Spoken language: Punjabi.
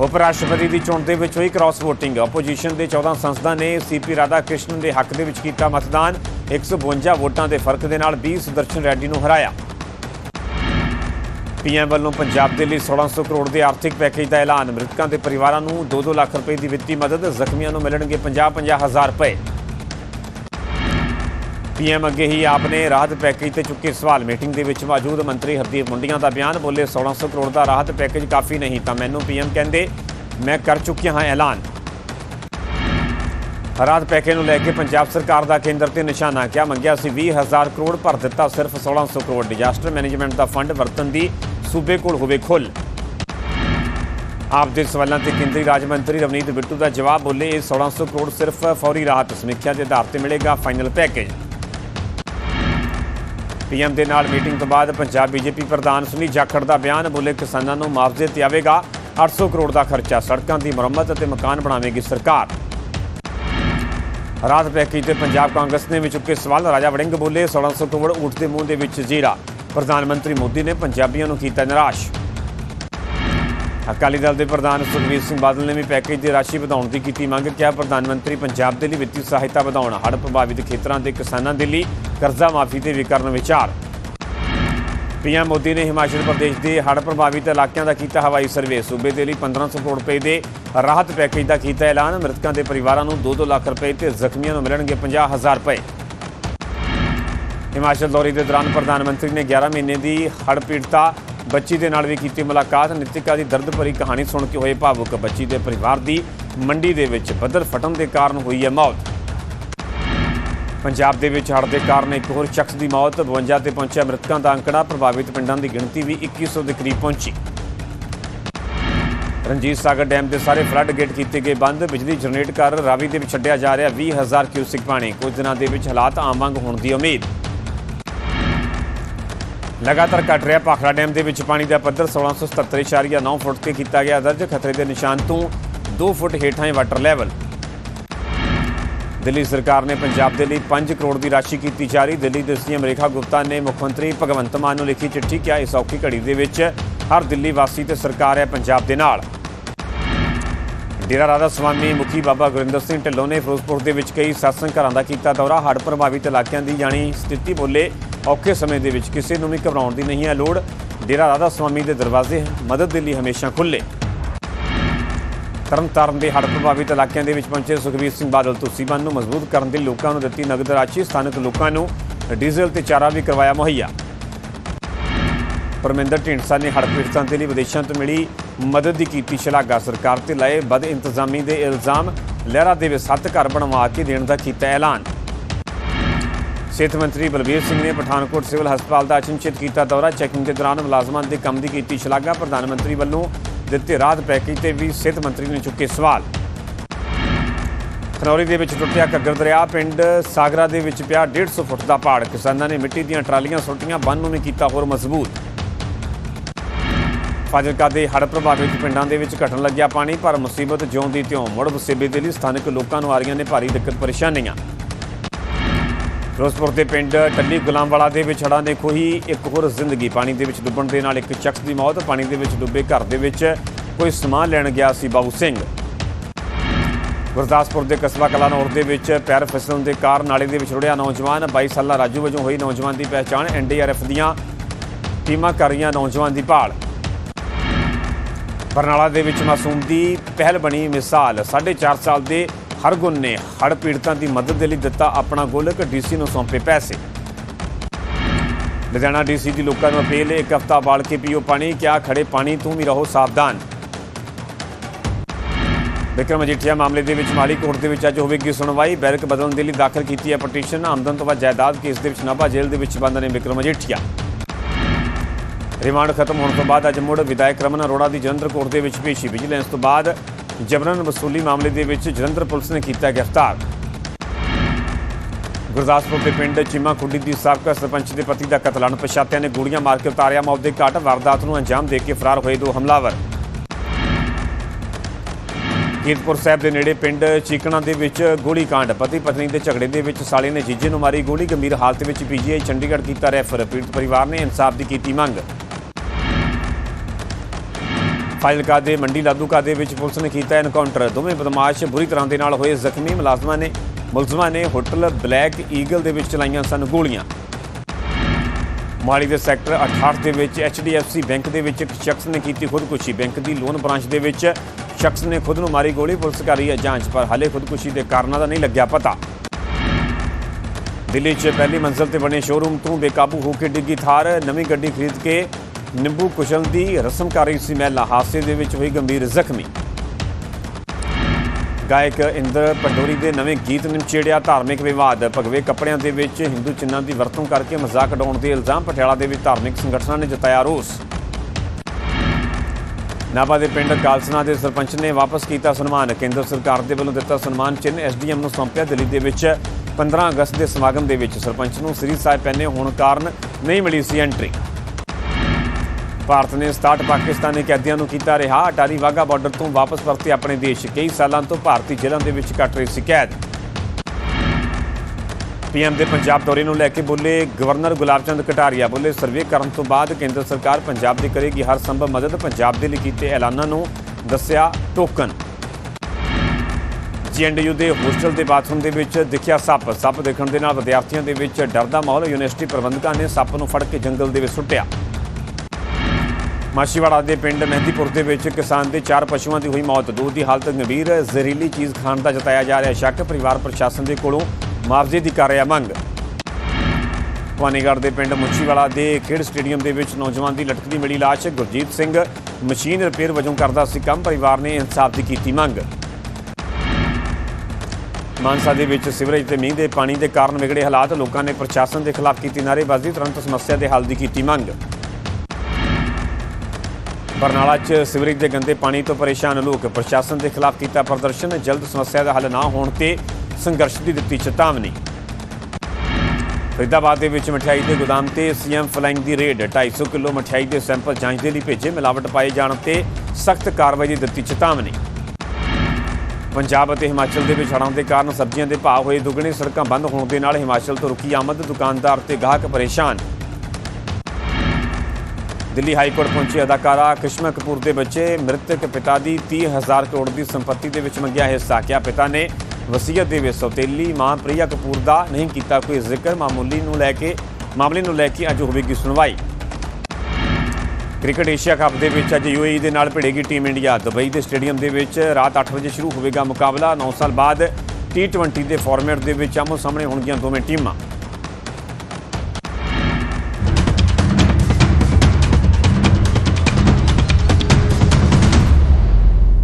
ਉਪ ਰਾਸ਼ਟਰਪਤੀ ਦੀ ਚੋਣ ਦੇ ਵਿੱਚ ਹੋਈ ਕ੍ਰਾਸ VOTING ਆਪੋਜੀਸ਼ਨ ਦੇ 14 ਸੰਸਦਾਂ ਨੇ ਸੀਪੀ ਰਾਧਾ ਕ੍ਰਿਸ਼ਨ ਦੇ ਹੱਕ ਦੇ ਵਿੱਚ ਕੀਤਾ ਮਤਦਾਨ। 152 ਵੋਟਾਂ ਦੇ ਫ਼ਰਕ ਦੇ ਨਾਲ 20 ਸੁਦਰਸ਼ਨ ਰੈਡੀ ਨੂੰ ਹਰਾਇਆ। ਪੀਐਮ ਵੱਲੋਂ ਪੰਜਾਬ ਦੇ ਲਈ 1600 ਕਰੋੜ ਦੇ ਆਰਥਿਕ ਪੈਕੇਜ ਦਾ ਐਲਾਨ। ਮ੍ਰਿਤਕਾਂ ਦੇ ਪਰਿਵਾਰਾਂ ਨੂੰ 2-2 ਲੱਖ ਰੁਪਏ ਦੀ ਵਿੱਤੀ ਮਦਦ। ਜ਼ਖਮੀਆਂ ਨੂੰ ਮਿਲਣਗੇ 50-50 ਹਜ਼ਾਰ ਰੁਪਏ। ਪੀਐਮ ਅੱਗੇ ਹੀ ਆਪਨੇ ਰਾਹਤ ਪੈਕੇਜ ਤੇ ਚੁੱਕੇ ਸਵਾਲ। ਮੀਟਿੰਗ ਦੇ ਵਿੱਚ ਮੌਜੂਦ ਮੰਤਰੀ ਹਰਦੀਪ ਮੁੰਡੀਆਂ ਦਾ ਬਿਆਨ, ਬੋਲੇ 1600 ਕਰੋੜ ਦਾ ਰਾਹਤ ਪੈਕੇਜ ਕਾਫੀ ਨਹੀਂ, ਤਾਂ ਮੈਨੂੰ ਪੀਐਮ ਕਹਿੰਦੇ, ਮੈਂ ਕਰ ਚੁੱਕਿਆ ਹਾਂ ਐਲਾਨ। ਰਾਹਤ ਪੈਕੇਜ ਨੂੰ ਲੈ ਕੇ ਪੰਜਾਬ ਸਰਕਾਰ ਦਾ ਕੇਂਦਰ ਤੇ ਨਿਸ਼ਾਨਾ, ਕਿਹਾ ਮੰਗਿਆ ਸੀ 20000 ਕਰੋੜ ਭਰ ਦਿੱਤਾ ਸਿਰਫ 1600 ਕਰੋੜ। ਡਿਜ਼ਾਸਟਰ ਮੈਨੇਜਮੈਂਟ ਦਾ ਫੰਡ ਵਰਤਣ ਦੀ ਸੂਬੇ ਕੋਲ ਹੋਵੇ ਖੁੱਲ ਆਪ ਦੇ ਸਵਾਲਾਂ ਤੇ ਕੇਂਦਰੀ ਰਾਜ ਮੰਤਰੀ ਰਵਨੀਤ ਬਿੱਟੂ ਦਾ ਜਵਾਬ, ਬੋਲੇ ਇਹ 1600 ਕਰੋੜ ਸਿਰਫ ਫੌਰੀ ਰਾਹਤ। ਸਮੀਖਿਆ ਦੇ ਆਧਾਰ ਤੇ ਮਿਲੇਗਾ ਫਾਈਨਲ ਪੈਕੇਜ। ਪੀਐਮ ਦੇ ਨਾਲ ਮੀਟਿੰਗ ਤੋਂ ਬਾਅਦ ਪੰਜਾਬ ਬੀਜੇਪੀ ਪ੍ਰਧਾਨ ਸੁਨੀਲ ਜਾਖੜ ਦਾ ਬਿਆਨ ਬੋਲੇ ਕਿਸਾਨਾਂ ਨੂੰ ਮੁਆਵਜ਼ੇ ਤੇ ਆਵੇਗਾ। 800 ਕਰੋੜ ਦਾ ਖਰਚਾ, ਸੜਕਾਂ ਦੀ ਮੁਰੰਮਤ ਅਤੇ ਮਕਾਨ ਬਣਾਵੇਗੀ ਸਰਕਾਰ। ਰਾਤ ਪੈਕੇਜ ਤੇ ਪੰਜਾਬ ਕਾਂਗਰਸ ਨੇ ਵੀ ਚੁੱਕੇ ਸਵਾਲ। ਰਾਜਾ ਵੜਿੰਗ ਬੋਲੇ 1600 ਕਰੋੜ ਊਠ ਦੇ ਮੂੰਹ ਦੇ ਵਿੱਚ ਜੀਰਾ। ਪ੍ਰਧਾਨ ਮੰਤਰੀ ਮੋਦੀ ਨੇ ਪੰਜਾਬੀਆਂ ਨੂੰ ਕੀਤਾ ਨਿਰਾਸ਼। ਅਕਾਲੀ ਦਲ ਦੇ ਪ੍ਰਧਾਨ ਸੁਖਬੀਰ ਸਿੰਘ ਬਾਦਲ ਨੇ ਵੀ ਪੈਕੇਜ ਦੀ ਰਾਸ਼ੀ ਵਧਾਉਣ ਦੀ ਕੀਤੀ ਮੰਗ ਕਿਹਾ। ਪ੍ਰਧਾਨ ਮੰਤਰੀ ਪੰਜਾਬ ਦੇ ਲਈ ਵਿੱਤੀ ਸਹਾਇਤਾ ਵਧਾਉਣ, ਹੜ੍ਹ ਪ੍ਰਭਾਵਿਤ ਖੇਤਰਾਂ ਦੇ ਕਿਸਾਨਾਂ ਦੇ ਲਈ ਕਰਜ਼ਾ ਮਾਫੀ ਤੇ ਵਿਕਰਨ ਵਿਚਾਰ। ਪੀਐਮ ਮੋਦੀ ਨੇ ਹਿਮਾਚਲ ਪ੍ਰਦੇਸ਼ ਦੇ ਹੜ੍ਹ ਪ੍ਰਭਾਵਿਤ ਇਲਾਕਿਆਂ ਦਾ ਕੀਤਾ ਹਵਾਈ ਸਰਵੇ। ਸੂਬੇ ਦੇ ਲਈ 1500 ਕਰੋੜ ਰੁਪਏ ਦੇ ਰਾਹਤ ਪੈਕੇਜ ਦਾ ਕੀਤਾ ਐਲਾਨ। ਮ੍ਰਿਤਕਾਂ ਦੇ ਪਰਿਵਾਰਾਂ ਨੂੰ 2-2 ਲੱਖ ਰੁਪਏ ਤੇ ਜ਼ਖਮੀਆਂ ਨੂੰ ਮਿਲਣਗੇ 50000 ਰੁਪਏ। ਹਿਮਾਚਲ ਦੌਰੇ ਦੇ ਦੌਰਾਨ ਪ੍ਰਧਾਨ ਮੰਤਰੀ ਨੇ 11 ਮਹੀਨੇ ਦੀ ਹੜ੍ਹ ਪੀੜਤਾ ਬੱਚੀ ਦੇ ਨਾਲ ਵੀ ਕੀਤੀ ਮੁਲਾਕਾਤ। ਨਿਤਿਕਾ ਦੀ ਦਰਦ ਭਰੀ ਕਹਾਣੀ ਸੁਣ ਕੇ ਹੋਏ ਭਾਵੁਕ ਬੱਚੀ ਦੇ ਪਰਿਵਾਰ ਦੀ ਮੰਡੀ ਦੇ ਵਿੱਚ ਬੱਦਲ ਫਟਣ ਦੇ ਕਾਰਨ ਹੋਈ ਹੈ ਮੌਤ। ਪੰਜਾਬ ਦੇ ਵਿੱਚ ਹੜ੍ਹ ਦੇ ਕਾਰਨ ਇੱਕ ਹੋਰ ਸ਼ਖਸ ਦੀ ਮੌਤ 52 ਤੇ ਪਹੁੰਚਿਆ ਮ੍ਰਿਤਕਾਂ ਦਾ ਅੰਕੜਾ, ਪ੍ਰਭਾਵਿਤ ਪਿੰਡਾਂ ਦੀ ਗਿਣਤੀ ਵੀ 2100 ਦੇ ਕਰੀਬ ਪਹੁੰਚੀ। ਰਣਜੀਤ ਸਾਗਰ ਡੈਮ ਦੇ ਸਾਰੇ ਫਲੱਡ ਗੇਟ ਕੀਤੇ ਗਏ ਬੰਦ, ਬਿਜਲੀ ਜਨਰੇਟ ਕਰ ਰਾਵੀ ਦੇ ਵਿੱਚ ਛੱਡਿਆ ਜਾ ਰਿਹਾ 20000 ਕਿਊਸਿਕ ਪਾਣੀ। ਕੁਝ ਦਿਨਾਂ ਦੇ ਵਿੱਚ ਹਾਲਾਤ ਆਮ ਵਾਂਗ ਹੋਣ ਦੀ ਉਮੀਦ। ਲਗਾਤਾਰ ਘਟ ਰਿਹਾ। ਭਾਖੜਾ ਡੈਮ ਦੇ ਵਿੱਚ ਪਾਣੀ ਦਾ ਪੱਧਰ 1677.9 ਫੁੱਟ ਤੇ ਕੀਤਾ ਗਿਆ ਦਰਜ। ਖਤਰੇ ਦੇ ਨਿਸ਼ਾਨ ਤੋਂ 2 ਫੁੱਟ ਹੇਠਾਂ ਹੈ ਵਾਟਰ ਲੈਵਲ ਦਿੱਲੀ ਸਰਕਾਰ ਨੇ ਪੰਜਾਬ ਦੇ ਲਈ 5 ਕਰੋੜ ਦੀ ਰਾਸ਼ੀ ਕੀਤੀ ਜਾਰੀ। ਦਿੱਲੀ ਦੇ ਸੀਐਮ ਰੇਖਾ ਗੁਪਤਾ ਨੇ ਮੁੱਖ ਮੰਤਰੀ ਭਗਵੰਤ ਮਾਨ ਨੂੰ ਲਿਖੀ ਚਿੱਠੀ ਕਿਹਾ, ਇਸ ਔਖੀ ਘੜੀ ਦੇ ਵਿੱਚ ਹਰ ਦਿੱਲੀ ਵਾਸੀ ਤੇ ਸਰਕਾਰ ਹੈ ਪੰਜਾਬ ਦੇ ਨਾਲ। ਡੇਰਾ ਰਾਧਾ ਸਵਾਮੀ ਮੁਖੀ ਬਾਬਾ ਗੁਰਿੰਦਰ ਸਿੰਘ ਢਿੱਲੋਂ ਨੇ ਫਿਰੋਜ਼ਪੁਰ ਦੇ ਵਿੱਚ ਕਈ satsang ਘਰਾਂ ਦਾ ਕੀਤਾ ਦੌਰਾ। ਹੜ੍ਹ ਪ੍ਰਭਾਵਿਤ ਇਲਾਕਿਆਂ ਦੀ ਜਾਣੀ ਸਥਿਤੀ ਬੋਲੇ ਔਖੇ ਸਮੇਂ ਦੇ ਵਿੱਚ ਕਿਸੇ ਨੂੰ ਵੀ ਘਬਰਾਉਣ ਦੀ ਨਹੀਂ ਹੈ ਲੋੜ। ਡੇਰਾ ਰਾਧਾ ਸਵਾਮੀ ਦੇ ਦਰਵਾਜ਼ੇ ਮਦਦ ਦੇ ਲਈ ਹਮੇਸ਼ਾ ਖੁੱਲੇ ਤਰਨਤਾਰਨ ਦੇ ਹੜ੍ਹ ਪ੍ਰਭਾਵਿਤ ਇਲਾਕਿਆਂ ਦੇ ਵਿੱਚ ਪਹੁੰਚੇ ਸੁਖਬੀਰ ਸਿੰਘ ਬਾਦਲ ਤੁਸੀਂ ਬੰਨ ਨੂੰ ਮਜ਼ਬੂਤ ਕਰਨ ਦੇ ਲੋਕਾਂ ਨੂੰ ਦਿੱਤੀ ਨਗਦ ਰਾਸ਼ੀ। ਸਥਾਨਕ ਲੋਕਾਂ ਨੂੰ ਡੀਜ਼ਲ ਤੇ ਚਾਰਾ ਵੀ ਕਰਵਾਇਆ ਮੁਹੱਈਆ। ਪਰਮਿੰਦਰ ਢੀਂਡਸਾ ਨੇ ਹੜ੍ਹ ਪੀੜਤਾਂ ਦੇ ਲਈ ਵਿਦੇਸ਼ਾਂ ਤੋਂ ਮਿਲੀ ਮਦਦ ਦੀ ਕੀਤੀ। ਸ਼ਲਾਘਾ ਸਰਕਾਰ ਤੇ ਲਾਏ ਬਦ ਇੰਤਜ਼ਾਮੀ ਦੇ ਇਲਜ਼ਾਮ। ਲਹਿਰਾ ਦੇ ਵਿੱਚ ਸੱਤ ਘਰ ਬਣਵਾ ਕੇ ਦੇਣ ਦਾ ਕੀਤਾ ਐਲਾਨ। ਸਿਹਤ ਮੰਤਰੀ ਬਲਬੀਰ ਸਿੰਘ ਨੇ ਪਠਾਨਕੋਟ ਸਿਵਲ ਹਸਪਤਾਲ ਦਾ ਅਚਨਚਿਤ ਕੀਤਾ ਦੌਰਾ। ਚੈਕਿੰਗ ਦੇ ਦੌਰਾਨ ਮੁਲਾਜ਼ਮਾਂ ਦੇ ਕੰਮ ਦੀ ਕੀਤੀ ਸ਼ਲਾਘਾ। ਪ੍ਰਧਾਨ ਮੰਤਰੀ ਵੱਲੋਂ ਦਿੱਤੇ ਰਾਹਤ ਪੈਕੇਜ ਤੇ ਵੀ ਸਿਹਤ ਮੰਤਰੀ ਨੇ ਚੁੱਕੇ ਸਵਾਲ। ਖਨੌਰੀ ਦੇ ਵਿੱਚ ਟੁੱਟਿਆ ਘੱਗਰ ਦਰਿਆ। ਪਿੰਡ ਸਾਗਰਾ ਦੇ ਵਿੱਚ ਪਿਆ 150 ਫੁੱਟ ਦਾ ਪਹਾੜ ਕਿਸਾਨਾਂ ਨੇ ਮਿੱਟੀ ਦੀਆਂ ਟਰਾਲੀਆਂ ਸੁੱਟੀਆਂ। ਬੰਨ ਨੂੰ ਵੀ ਕੀਤਾ ਹੋਰ ਮਜ਼ਬੂਤ। ਫਾਜ਼ਿਲਕਾ ਦੇ ਹੜ੍ਹ ਪ੍ਰਭਾਵਿਤ ਪਿੰਡਾਂ ਦੇ ਵਿੱਚ ਘਟਣ ਲੱਗਿਆ ਪਾਣੀ, ਪਰ ਮੁਸੀਬਤ ਜਿਉਂ ਦੀ ਤਿਉਂ ਮੁੜ ਵਸੇਬੇ ਦੇ ਲਈ ਸਥਾਨਕ ਲੋਕਾਂ ਨੂੰ ਆ ਰਹੀਆਂ ਨੇ ਭਾਰੀ ਦਿੱਕਤ ਪਰੇਸ਼ਾਨੀਆਂ। ਫਿਰੋਜ਼ਪੁਰ ਦੇ ਪਿੰਡ ਟੱਲੀ ਗੁਲਾਮਵਾਲਾ ਦੇ ਵਿੱਚ ਹੜ੍ਹਾਂ ਨੇ ਖੋਹੀ ਇੱਕ ਹੋਰ ਜ਼ਿੰਦਗੀ। ਪਾਣੀ ਦੇ ਵਿੱਚ ਡੁੱਬਣ ਦੇ ਨਾਲ ਇੱਕ ਸ਼ਖਸ ਦੀ ਮੌਤ, ਪਾਣੀ ਦੇ ਵਿੱਚ ਡੁੱਬੇ ਘਰ ਦੇ ਵਿੱਚ ਕੋਈ ਸਮਾਨ ਲੈਣ ਗਿਆ ਸੀ ਬਾਬੂ ਸਿੰਘ। ਗੁਰਦਾਸਪੁਰ ਦੇ ਕਸਬਾ ਕਲਾਨੌਰ ਦੇ ਵਿੱਚ ਪੈਰ ਫਿਸਲਣ ਦੇ ਕਾਰਨ ਨਾਲੇ ਦੇ ਵਿੱਚ ਰੁੜਿਆ ਨੌਜਵਾਨ 22 ਸਾਲਾ ਰਾਜੂ ਵਜੋਂ ਹੋਈ ਨੌਜਵਾਨ ਦੀ ਪਹਿਚਾਣ ਐਨਡੀਆਰਐਫ ਦੀਆਂ ਟੀਮਾਂ ਕਰ ਰਹੀਆਂ ਨੌਜਵਾਨ ਦੀ ਭਾਲ। ਬਰਨਾਲਾ ਦੇ ਵਿੱਚ ਮਾਸੂਮ ਦੀ ਪਹਿਲ ਬਣੀ ਮਿਸਾਲ। 4.5 ਸਾਲ ਦੇ ਹਰਗੁਣ ਨੇ ਹੜ੍ਹ ਪੀੜਤਾਂ ਦੀ ਮਦਦ ਦੇ ਲਈ ਦਿੱਤਾ ਆਪਣਾ ਗੋਲਕ ਡੀਸੀ ਨੂੰ ਸੌਂਪੇ ਪੈਸੇ। ਲੁਧਿਆਣਾ ਡੀਸੀ ਦੀ ਲੋਕਾਂ ਨੂੰ ਅਪੀਲ, ਇੱਕ ਹਫਤਾ ਬਾਲ ਕੇ ਪੀਓ ਪਾਣੀ ਕਿਆ ਖੜੇ ਪਾਣੀ, ਤੂੰ ਵੀ ਰਹੋ ਸਾਵਧਾਨ। ਵਿਕਰਮ ਮਜੀਠੀਆ ਮਾਮਲੇ ਦੇ ਵਿੱਚ ਮਾਲੀ ਕੋਰਟ ਦੇ ਵਿੱਚ ਅੱਜ ਹੋਵੇਗੀ ਸੁਣਵਾਈ। ਬੈਰਕ ਬਦਲਣ ਦੇ ਲਈ ਦਾਖਲ ਕੀਤੀ ਹੈ ਪਟੀਸ਼ਨ। ਆਮਦਨ ਤੋਂ ਬਾਅਦ ਜਾਇਦਾਦ ਕੇਸ ਦੇ ਵਿੱਚ ਨਾਭਾ ਜੇਲ੍ਹ ਦੇ ਵਿੱਚ ਬੰਦ ਨੇ ਵਿਕਰਮ ਅਜੀਠੀਆ ਰਿਮਾਂਡ ਖਤਮ ਹੋਣ ਤੋਂ ਬਾਅਦ ਅੱਜ ਮੁੜ ਵਿਧਾਇਕ ਰਮਨ ਅਰੋੜਾ ਦੀ ਜਲੰਧਰ ਕੋਰਟ ਦੇ ਵਿੱਚ ਪੇਸ਼ੀ। ਵਿਜੀਲੈਂਸ ਤੋਂ ਬਾਅਦ ਜਬਰਨ ਵਸੂਲੀ ਮਾਮਲੇ ਦੇ ਵਿੱਚ ਜਲੰਧਰ ਪੁਲਿਸ ਨੇ ਕੀਤਾ ਗ੍ਰਿਫਤਾਰ। ਗੁਰਦਾਸਪੁਰ ਦੇ ਪਿੰਡ ਚੀਮਾ ਖੁੱਡੀ ਦੀ ਸਾਬਕਾ ਸਰਪੰਚ ਦੇ ਪਤੀ ਦਾ ਕਤਲ। ਅਣਪਛਾਤਿਆਂ ਨੇ ਗੋਲੀਆਂ ਮਾਰ ਕੇ ਉਤਾਰਿਆ ਮੌਤ ਦੇ ਘਾਟ। ਵਾਰਦਾਤ ਨੂੰ ਅੰਜਾਮ ਦੇ ਕੇ ਫਰਾਰ ਹੋਏ ਦੋ ਹਮਲਾਵਰ। ਕੀਰਤਪੁਰ ਸਾਹਿਬ ਦੇ ਨੇੜੇ ਪਿੰਡ ਚੀਕਣਾ ਦੇ ਵਿੱਚ ਗੋਲੀ ਕਾਂਡ। ਪਤੀ ਪਤਨੀ ਦੇ ਝਗੜੇ ਦੇ ਵਿੱਚ ਸਾਲੇ ਨੇ ਜੀਜੇ ਨੂੰ ਮਾਰੀ ਗੋਲੀ। ਗੰਭੀਰ ਹਾਲਤ ਵਿੱਚ ਪੀਜੀਆਈ ਚੰਡੀਗੜ੍ਹ ਕੀਤਾ ਰੈਫਰ। ਪੀੜਤ ਪਰਿਵਾਰ ਨੇ ਇਨਸਾਫ ਦੀ ਕੀਤੀ ਮੰਗ। ਫਾਜ਼ਿਲਕਾ ਦੇ ਮੰਡੀ ਲਾਦੂਕਾ ਦੇ ਵਿੱਚ ਪੁਲਿਸ ਨੇ ਕੀਤਾ ਐਨਕਾਊਂਟਰ। ਦੋਵੇਂ ਬਦਮਾਸ਼ ਬੁਰੀ ਤਰ੍ਹਾਂ ਦੇ ਨਾਲ ਹੋਏ ਜ਼ਖਮੀ ਮੁਲਾਜ਼ਮਾਂ ਨੇ ਮੁਲਜ਼ਮਾਂ ਨੇ ਹੋਟਲ ਬਲੈਕ ਈਗਲ ਦੇ ਵਿੱਚ ਚਲਾਈਆਂ ਸਨ ਗੋਲੀਆਂ। ਮੋਹਾਲੀ ਦੇ ਸੈਕਟਰ 68 ਦੇ ਵਿੱਚ HDFC ਬੈਂਕ ਦੇ ਵਿੱਚ ਇੱਕ ਸ਼ਖਸ ਨੇ ਕੀਤੀ ਖੁਦਕੁਸ਼ੀ। ਬੈਂਕ ਦੀ ਲੋਨ ਬ੍ਰਾਂਚ ਦੇ ਵਿੱਚ ਸ਼ਖਸ ਨੇ ਖੁਦ ਨੂੰ ਮਾਰੀ ਗੋਲੀ, ਪੁਲਿਸ ਕਰ ਰਹੀ ਹੈ ਜਾਂਚ, ਪਰ ਹਾਲੇ ਖੁਦਕੁਸ਼ੀ ਦੇ ਕਾਰਨਾਂ ਦਾ ਨਹੀਂ ਲੱਗਿਆ ਪਤਾ। ਦਿੱਲੀ 'ਚ ਪਹਿਲੀ ਮੰਜ਼ਲ ਤੇ ਬਣੇ ਸ਼ੋਰੂਮ ਤੋਂ ਬੇਕਾਬੂ ਹੋ ਕੇ ਡਿੱਗੀ ਥਾਰ। ਨਵੀਂ ਗੱਡੀ ਖਰੀਦ ਕੇ ਨਿੰਬੂ ਕੁਸ਼ਲ ਦੀ ਰਸਮ ਕਰ ਰਹੀ ਸੀ ਮਹਿਲਾ ਹਾਦਸੇ ਦੇ ਵਿੱਚ ਹੋਈ ਗੰਭੀਰ ਜ਼ਖਮੀ। ਗਾਇਕ ਇੰਦਰ ਪੰਡੋਰੀ ਦੇ ਨਵੇਂ ਗੀਤ ਨੇ ਛੇੜਿਆ ਧਾਰਮਿਕ ਵਿਵਾਦ। ਭਗਵੇ ਕੱਪੜਿਆਂ ਦੇ ਵਿੱਚ ਹਿੰਦੂ ਚਿੰਨ੍ਹਾਂ ਦੀ ਵਰਤੋਂ ਕਰਕੇ ਮਜ਼ਾਕ ਉਡਾਉਣ ਦੇ ਇਲਜ਼ਾਮ ਪਟਿਆਲਾ ਦੇ ਵਿੱਚ ਧਾਰਮਿਕ ਸੰਗਠਨਾਂ ਨੇ ਜਤਾਇਆ ਰੋਸ। ਨਾਭਾ ਦੇ ਪਿੰਡ ਕਾਲਸਨਾ ਦੇ ਸਰਪੰਚ ਨੇ ਵਾਪਸ ਕੀਤਾ ਸਨਮਾਨ। ਕੇਂਦਰ ਸਰਕਾਰ ਦੇ ਵੱਲੋਂ ਦਿੱਤਾ ਸਨਮਾਨ ਚਿੰਨ੍ਹ ਐਸਡੀਐਮ ਨੂੰ ਸੌਂਪਿਆ ਦਿੱਲੀ ਦੇ ਵਿੱਚ 15 ਅਗਸਤ ਦੇ ਸਮਾਗਮ ਦੇ ਵਿੱਚ। ਸਰਪੰਚ ਨੂੰ ਸ੍ਰੀ ਸਾਹਿਬ ਪਹਿਨੇ ਹੋਣ ਕਾਰਨ ਨਹੀਂ ਮਿਲੀ ਸੀ ਐਂਟਰੀ। ਭਾਰਤ ਨੇ 67 ਪਾਕਿਸਤਾਨੀ ਕੈਦੀਆਂ ਨੂੰ ਕੀਤਾ ਰਿਹਾ। ਅਟਾਰੀ ਵਾਗਾ ਬਾਰਡਰ ਤੋਂ ਵਾਪਸ ਪਰਤੇ ਆਪਣੇ ਦੇਸ਼। ਕਈ ਸਾਲਾਂ ਤੋਂ ਭਾਰਤੀ ਜੇਲ੍ਹਾਂ ਦੇ ਵਿੱਚ ਕੱਟ ਰਹੀ ਸੀ ਕੈਦ ਪੀਐਮ ਦੇ ਪੰਜਾਬ ਦੌਰੇ ਨੂੰ ਲੈ ਕੇ ਬੋਲੇ ਗਵਰਨਰ ਗੁਲਾਬ ਚੰਦ ਕਟਾਰੀਆ। ਬੋਲੇ ਸਰਵੇ ਕਰਨ ਤੋਂ ਬਾਅਦ ਕੇਂਦਰ ਸਰਕਾਰ ਪੰਜਾਬ ਦੀ ਕਰੇਗੀ ਹਰ ਸੰਭਵ ਮਦਦ। ਪੰਜਾਬ ਦੇ ਲਈ ਕੀਤੇ ਐਲਾਨਾਂ ਨੂੰ ਦੱਸਿਆ ਟੋਕਨ। ਜੀਐਨਡੀਯੂ ਦੇ ਹੋਸਟਲ ਦੇ ਬਾਥਰੂਮ ਦੇ ਵਿੱਚ ਦਿਖਿਆ ਸੱਪ। ਸੱਪ ਦੇਖਣ ਦੇ ਨਾਲ ਵਿਦਿਆਰਥੀਆਂ ਦੇ ਵਿੱਚ ਡਰ ਦਾ ਮਾਹੌਲ। ਯੂਨੀਵਰਸਿਟੀ ਪ੍ਰਬੰਧਕਾਂ ਨੇ ਸੱਪ ਨੂੰ ਫੜ ਕੇ ਜੰਗਲ ਦੇ ਵਿੱਚ ਸੁੱਟਿਆ। ਮਾਸ਼ੀਵਾੜਾ ਦੇ ਪਿੰਡ ਮਹਿੰਦੀਪੁਰ ਦੇ ਵਿੱਚ ਕਿਸਾਨ ਦੇ ਚਾਰ ਪਸ਼ੂਆਂ ਦੀ ਹੋਈ ਮੌਤ। ਦੋ ਦੀ ਹਾਲਤ ਗੰਭੀਰ। ਜ਼ਹਿਰੀਲੀ ਚੀਜ਼ ਖਾਣ ਦਾ ਜਤਾਇਆ ਜਾ ਰਿਹਾ ਸ਼ੱਕ। ਪਰਿਵਾਰ ਪ੍ਰਸ਼ਾਸਨ ਦੇ ਕੋਲੋਂ ਮੁਆਵਜ਼ੇ ਦੀ ਕਰ ਰਿਹਾ ਮੰਗ। ਭਵਾਨੀਗੜ੍ਹ ਦੇ ਪਿੰਡ ਮੁੱਛੀਵਾਲਾ ਦੇ ਖੇਡ ਸਟੇਡੀਅਮ ਦੇ ਵਿੱਚ ਨੌਜਵਾਨ ਦੀ ਲਟਕਦੀ ਮਿਲੀ ਲਾਸ਼। ਗੁਰਜੀਤ ਸਿੰਘ ਮਸ਼ੀਨ ਰਿਪੇਅਰ ਵਜੋਂ ਕਰਦਾ ਸੀ ਕੰਮ। ਪਰਿਵਾਰ ਨੇ ਇਨਸਾਫ ਦੀ ਕੀਤੀ ਮੰਗ। ਮਾਨਸਾ ਦੇ ਵਿੱਚ ਸਿਵਰੇਜ ਤੇ ਮੀਂਹ ਦੇ ਪਾਣੀ ਦੇ ਕਾਰਨ ਵਿਗੜੇ ਹਾਲਾਤ। ਲੋਕਾਂ ਨੇ ਪ੍ਰਸ਼ਾਸਨ ਦੇ ਖਿਲਾਫ ਕੀਤੀ ਨਾਅਰੇਬਾਜ਼ੀ। ਤੁਰੰਤ ਸਮੱਸਿਆ ਦੇ ਹੱਲ ਦੀ ਕੀਤੀ ਮੰਗ। ਬਰਨਾਲਾ 'ਚ ਸਿਵਰੇਜ ਦੇ ਗੰਦੇ ਪਾਣੀ ਤੋਂ ਪਰੇਸ਼ਾਨ ਲੋਕ। ਪ੍ਰਸ਼ਾਸਨ ਦੇ ਖਿਲਾਫ ਕੀਤਾ ਪ੍ਰਦਰਸ਼ਨ, ਜਲਦ ਸਮੱਸਿਆ ਦਾ ਹੱਲ ਨਾ ਹੋਣ ਤੇ ਸੰਘਰਸ਼ ਦੀ ਦਿੱਤੀ ਚੇਤਾਵਨੀ। ਫਰੀਦਾਬਾਦ ਦੇ ਵਿੱਚ ਮਠਿਆਈ ਦੇ ਗੋਦਾਮ ਤੇ ਸੀਐਮ ਫਲਾਈਂਗ ਦੀ ਰੇਡ 250 ਕਿਲੋ ਮਠਿਆਈ ਦੇ ਸੈਂਪਲ ਜਾਂਚ ਦੇ ਲਈ ਭੇਜੇ, ਮਿਲਾਵਟ ਪਾਏ ਜਾਣ ਤੇ ਸਖਤ ਕਾਰਵਾਈ ਦੀ ਦਿੱਤੀ ਚੇਤਾਵਨੀ। ਪੰਜਾਬ ਅਤੇ ਹਿਮਾਚਲ ਦੇ ਵਿੱਚ ਹੜ੍ਹਾਂ ਦੇ ਕਾਰਨ ਸਬਜ਼ੀਆਂ ਦੇ ਭਾਅ ਹੋਏ ਦੁੱਗਣੇ, ਸੜਕਾਂ ਬੰਦ ਹੋਣ ਦੇ ਨਾਲ ਹਿਮਾਚਲ ਤੋਂ ਰੁਕੀ ਆਮਦ, ਦੁਕਾਨਦਾਰ ਤੇ ਗਾਹਕ ਪਰੇਸ਼ਾਨ। ਦਿੱਲੀ ਹਾਈ ਕੋਰਟ ਪਹੁੰਚੀ ਅਦਾਕਾਰਾ ਕ੍ਰਿਸ਼ਮਾ ਕਪੂਰ ਦੇ ਬੱਚੇ ਮ੍ਰਿਤਕ ਪਿਤਾ ਦੀ 30000 ਕਰੋੜ ਦੀ ਸੰਪਤੀ ਦੇ ਵਿੱਚ ਮੰਗਿਆ ਹਿੱਸਾ। ਕਿਹਾ ਪਿਤਾ ਨੇ ਵਸੀਅਤ ਦੇ ਵਿੱਚ ਸੌਤੇਲੀ ਮਾਂ ਪ੍ਰਿਆ ਕਪੂਰ ਦਾ ਨਹੀਂ ਕੀਤਾ ਕੋਈ ਜ਼ਿਕਰ। ਮਾਮੂਲੀ ਨੂੰ ਲੈ ਕੇ ਮਾਮਲੇ ਨੂੰ ਲੈ ਕੇ ਅੱਜ ਹੋਵੇਗੀ ਸੁਣਵਾਈ। ਕ੍ਰਿਕਟ ਏਸ਼ੀਆ ਕੱਪ ਦੇ ਵਿੱਚ ਅੱਜ ਯੂਏਈ ਦੇ ਨਾਲ ਭਿੜੇਗੀ ਟੀਮ ਇੰਡੀਆ। ਦੁਬਈ ਦੇ ਸਟੇਡੀਅਮ ਦੇ ਵਿੱਚ ਰਾਤ 8 ਵਜੇ ਸ਼ੁਰੂ ਹੋਵੇਗਾ ਮੁਕਾਬਲਾ। 9 ਸਾਲ ਬਾਅਦ ਟੀ20 ਦੇ ਫਾਰਮੈਟ ਦੇ ਵਿੱਚ ਆਮੋ ਸਾਹਮਣੇ ਹੋਣਗੀਆਂ ਦੋਵੇਂ ਟੀਮਾਂ।